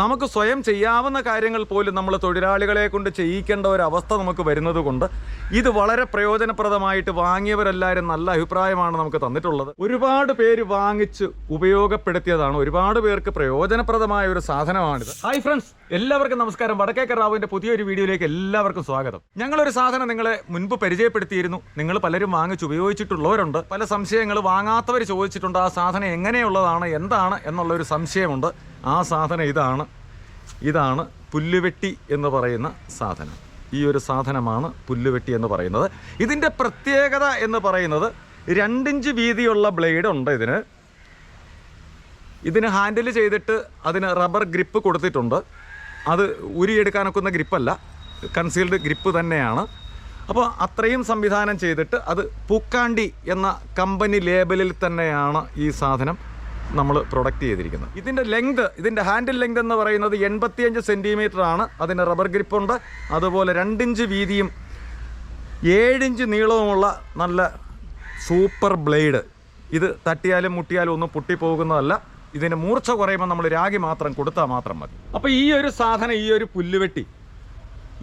നമുക്ക് സ്വയം ചെയ്യാവുന്ന കാര്യങ്ങൾ പോലും നമ്മൾ തൊഴിലാളികളെ കൊണ്ട് ചെയ്യിക്കേണ്ട ഒരു അവസ്ഥ നമുക്ക് വരുന്നത് കൊണ്ട് ഇത് വളരെ പ്രയോജനപ്രദമായിട്ട് വാങ്ങിയവരെല്ലാവരും നല്ല അഭിപ്രായമാണ് നമുക്ക് തന്നിട്ടുള്ളത്. ഒരുപാട് പേര് വാങ്ങിച്ച് ഉപയോഗപ്പെടുത്തിയതാണ്. ഒരുപാട് പേർക്ക് പ്രയോജനപ്രദമായ ഒരു സാധനമാണിത്. ഹായ് ഫ്രണ്ട്സ് എല്ലാവർക്കും നമസ്കാരം. വടക്കേക്കർ റാവുവിന്റെ പുതിയൊരു വീഡിയോയിലേക്ക് എല്ലാവർക്കും സ്വാഗതം. ഞങ്ങളൊരു സാധനം നിങ്ങളെ മുൻപ് പരിചയപ്പെടുത്തിയിരുന്നു. നിങ്ങൾ പലരും വാങ്ങിച്ച് ഉപയോഗിച്ചിട്ടുള്ളവരുണ്ട്. പല സംശയങ്ങൾ വാങ്ങാത്തവർ ചോദിച്ചിട്ടുണ്ട് ആ സാധനം എങ്ങനെയുള്ളതാണ്? എന്താണ്? എന്നുള്ളൊരു സംശയമുണ്ട്. ആ സാധനം ഇതാണ്. ഇതാണ് പുല്ലുവെട്ടി എന്ന് പറയുന്ന സാധനം. ഈ ഒരു സാധനമാണ് പുല്ലുവെട്ടി എന്ന് പറയുന്നത്. ഇതിന്റെ പ്രത്യേകത എന്ന് പറയുന്നത് രണ്ടിഞ്ച് വീതിയുള്ള ബ്ലേഡ് ഉണ്ട് ഇതിന്. ഇതിന് ഹാൻഡിൽ ചെയ്തിട്ട് അതിന് റബ്ബർ ഗ്രിപ്പ് കൊടുത്തിട്ടുണ്ട്. അത് ഉരിയെടുക്കാനൊക്കുന്ന ഗ്രിപ്പല്ല. കൺസീൽഡ് ഗ്രിപ്പ് തന്നെയാണ്. അപ്പോൾ അത്രയും സംവിധാനം ചെയ്തിട്ട് അത് പൂക്കാണ്ടി എന്ന കമ്പനി ലേബലിൽ തന്നെയാണ് ഈ സാധനം. നമ്മൾ പ്രൊഡക്റ്റ് ചെയ്തിരിക്കുന്നത്. ഇതിന്റെ ലെങ്ത് ഇതിന്റെ ഹാൻഡിൽ ലെങ്ത് എന്ന് പറയുന്നത് എൺപത്തിയഞ്ച് സെന്റിമീറ്റർ ആണ്. അതിന് റബ്ബർ ഗ്രിപ്പുണ്ട് അതുപോലെ രണ്ടിഞ്ച് വീതിയും ഏഴിഞ്ച് നീളവുമുള്ള നല്ല സൂപ്പർ ബ്ലേഡ്. ഇത് തട്ടിയാലും മുട്ടിയാലും ഒന്നും പൊട്ടിപ്പോകുന്നതല്ല. ഇതിന് മൂർച്ച കുറയുമ്പോൾ നമ്മൾ രാഗി മാത്രം കൊടുത്താൽ മാത്രം മതി. അപ്പോൾ ഈ ഒരു സാധനം ഈ ഒരു പുല്ലുവെട്ടി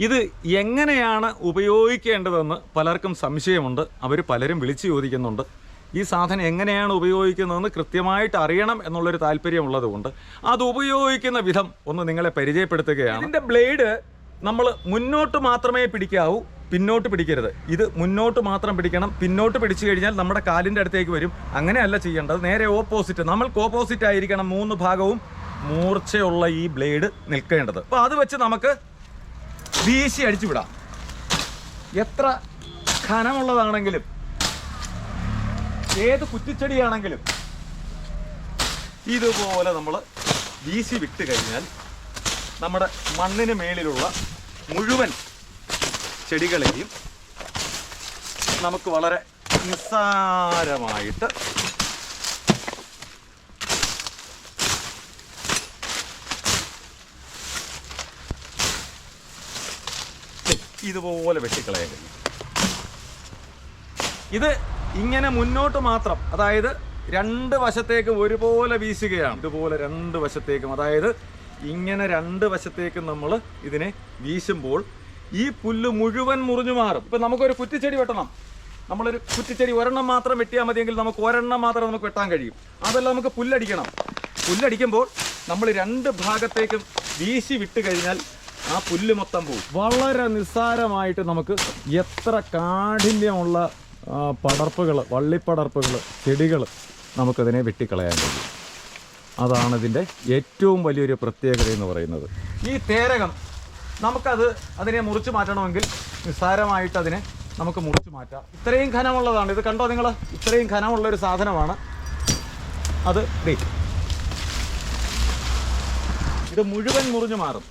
ഇത് എങ്ങനെയാണ് ഉപയോഗിക്കേണ്ടതെന്ന് പലർക്കും സംശയമുണ്ട്. അവർ പലരും വിളിച്ചു ചോദിക്കുന്നുണ്ട്. ഈ സാധനം എങ്ങനെയാണ് ഉപയോഗിക്കുന്നതെന്ന് കൃത്യമായിട്ട് അറിയണം എന്നുള്ളൊരു താല്പര്യമുള്ളത് കൊണ്ട് അത് ഉപയോഗിക്കുന്ന വിധം ഒന്ന് നിങ്ങളെ പരിചയപ്പെടുത്തുകയാണ്. ഇതിന്റെ ബ്ലേഡ് നമ്മൾ മുന്നോട്ട് മാത്രമേ പിടിക്കാവൂ പിന്നോട്ട് പിടിക്കരുത്. ഇത് മുന്നോട്ട് മാത്രം പിടിക്കണം പിന്നോട്ട് പിടിച്ചു കഴിഞ്ഞാൽ നമ്മുടെ കാലിന്റെ അടുത്തേക്ക് വരും. അങ്ങനെയല്ല ചെയ്യേണ്ടത്. നേരെ ഓപ്പോസിറ്റ് നമ്മൾക്ക് ഓപ്പോസിറ്റ് ആയിരിക്കണം മൂന്ന് ഭാഗവും മൂർച്ചയുള്ള ഈ ബ്ലേഡ് നിൽക്കേണ്ടത്. അപ്പോൾ അത് വെച്ച് നമുക്ക് വീശി അടിച്ചു വിടാം. എത്ര ഖനമുള്ളതാണെങ്കിലും ഏത് കുറ്റിച്ചെടിയാണെങ്കിലും. ഇതുപോലെ നമ്മൾ വീശി വിട്ട് കഴിഞ്ഞാൽ നമ്മുടെ മണ്ണിന് മേളിലുള്ള മുഴുവൻ ചെടികളെയും നമുക്ക് വളരെ നിസ്സാരമായിട്ട് ഇതുപോലെ വെട്ടിക്കളയാൻ കഴിയും. ഇത് ഇങ്ങനെ മുന്നോട്ട് മാത്രം അതായത് രണ്ട് വശത്തേക്ക് ഒരുപോലെ വീശുകയാണ്. ഇതുപോലെ രണ്ട് വശത്തേക്കും അതായത് ഇങ്ങനെ രണ്ട് വശത്തേക്കും നമ്മൾ ഇതിനെ വീശുമ്പോൾ ഈ പുല്ല് മുഴുവൻ മുറിഞ്ഞു മാറും. ഇപ്പം നമുക്കൊരു കുറ്റിച്ചെടി വെട്ടണം. നമ്മളൊരു കുറ്റിച്ചെടി ഒരെണ്ണം മാത്രം വെട്ടിയാൽ മതിയെങ്കിൽ നമുക്ക് ഒരെണ്ണം മാത്രം നമുക്ക് വെട്ടാൻ കഴിയും. അതല്ല നമുക്ക് പുല്ലടിക്കണം. പുല്ലടിക്കുമ്പോൾ നമ്മൾ രണ്ട് ഭാഗത്തേക്കും വീശി വിട്ട് കഴിഞ്ഞാൽ ആ പുല്ല് മൊത്തം പോകും വളരെ നിസ്സാരമായിട്ട് നമുക്ക് എത്ര കാഠിന്യമുള്ള പടർപ്പുകൾ വള്ളിപ്പടർപ്പുകൾ ചെടികൾ നമുക്കതിനെ വെട്ടിക്കളയാൻ കഴിയും. അതാണ് ഇതിന്റെ ഏറ്റവും വലിയൊരു പ്രത്യേകത എന്ന് പറയുന്നത്. ഈ തേരകം നമുക്കത് അതിനെ മുറിച്ച് മാറ്റണമെങ്കിൽ നിസ്സാരമായിട്ട് അതിനെ നമുക്ക് മുറിച്ച് മാറ്റാം. ഇത്രയും ഘനമുള്ളതാണ്. ഇത് കണ്ടോ നിങ്ങൾ ഇത്രയും ഘനമുള്ള ഒരു സാധനമാണ്. അത് ദേ. ഇത് മുഴുവൻ മുറിഞ്ഞു മാറും.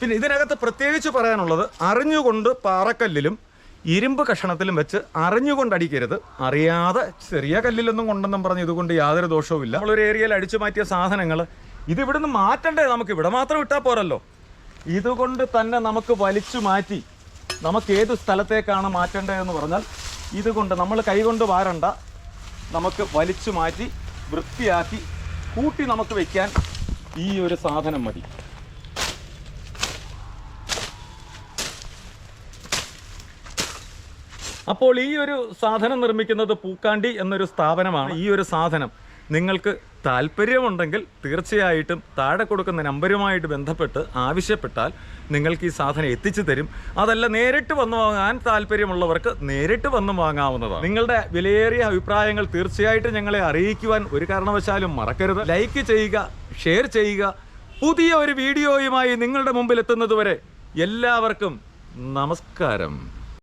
പിന്നെ ഇതിനകത്ത് പ്രത്യേകിച്ച് പറയാനുള്ളത് അറിഞ്ഞുകൊണ്ട് പാറക്കല്ലിലും ഇരുമ്പ് കഷണത്തിലും വെച്ച് അറിഞ്ഞുകൊണ്ടടിക്കരുത്. അറിയാതെ ചെറിയ കല്ലിലൊന്നും കൊണ്ടെന്നും പറഞ്ഞ് ഇതുകൊണ്ട് യാതൊരു ദോഷവുമില്ല. നമ്മളൊരു ഏരിയയിൽ അടിച്ചു മാറ്റിയ സാധനങ്ങൾ ഇത് ഇവിടുന്ന് മാറ്റണ്ടേ? നമുക്ക് ഇവിടെ മാത്രം ഇട്ടാൽ പോരല്ലോ. ഇതുകൊണ്ട് തന്നെ നമുക്ക് വലിച്ചു മാറ്റി നമുക്ക് ഏത് സ്ഥലത്തേക്കാണ് മാറ്റേണ്ടതെന്ന് പറഞ്ഞാൽ ഇതുകൊണ്ട് നമ്മൾ കൈകൊണ്ട് വാരണ്ട. നമുക്ക് വലിച്ചു മാറ്റി വൃത്തിയാക്കി കൂട്ടി നമുക്ക് വയ്ക്കാൻ ഈ ഒരു സാധനം മതി. അപ്പോൾ ഈ ഒരു സാധനം നിർമ്മിക്കുന്നത് പൂക്കാണ്ടി എന്നൊരു സ്ഥാപനമാണ്. ഈ ഒരു സാധനം നിങ്ങൾക്ക് താല്പര്യമുണ്ടെങ്കിൽ തീർച്ചയായിട്ടും താഴെ കൊടുക്കുന്ന നമ്പരുമായിട്ട് ബന്ധപ്പെട്ട് ആവശ്യപ്പെട്ടാൽ നിങ്ങൾക്ക് ഈ സാധനം എത്തിച്ചു തരും. അതല്ല നേരിട്ട് വന്നു വാങ്ങാൻ താല്പര്യമുള്ളവർക്ക് നേരിട്ട് വന്നു വാങ്ങാവുന്നതാണ്. നിങ്ങളുടെ വിലയേറിയ അഭിപ്രായങ്ങൾ തീർച്ചയായിട്ടും ഞങ്ങളെ അറിയിക്കുവാൻ ഒരു കാരണവശാലും മറക്കരുത്. ലൈക്ക് ചെയ്യുക ഷെയർ ചെയ്യുക. പുതിയ ഒരു വീഡിയോയുമായി നിങ്ങളുടെ മുമ്പിൽ എത്തുന്നതുവരെ എല്ലാവർക്കും നമസ്കാരം.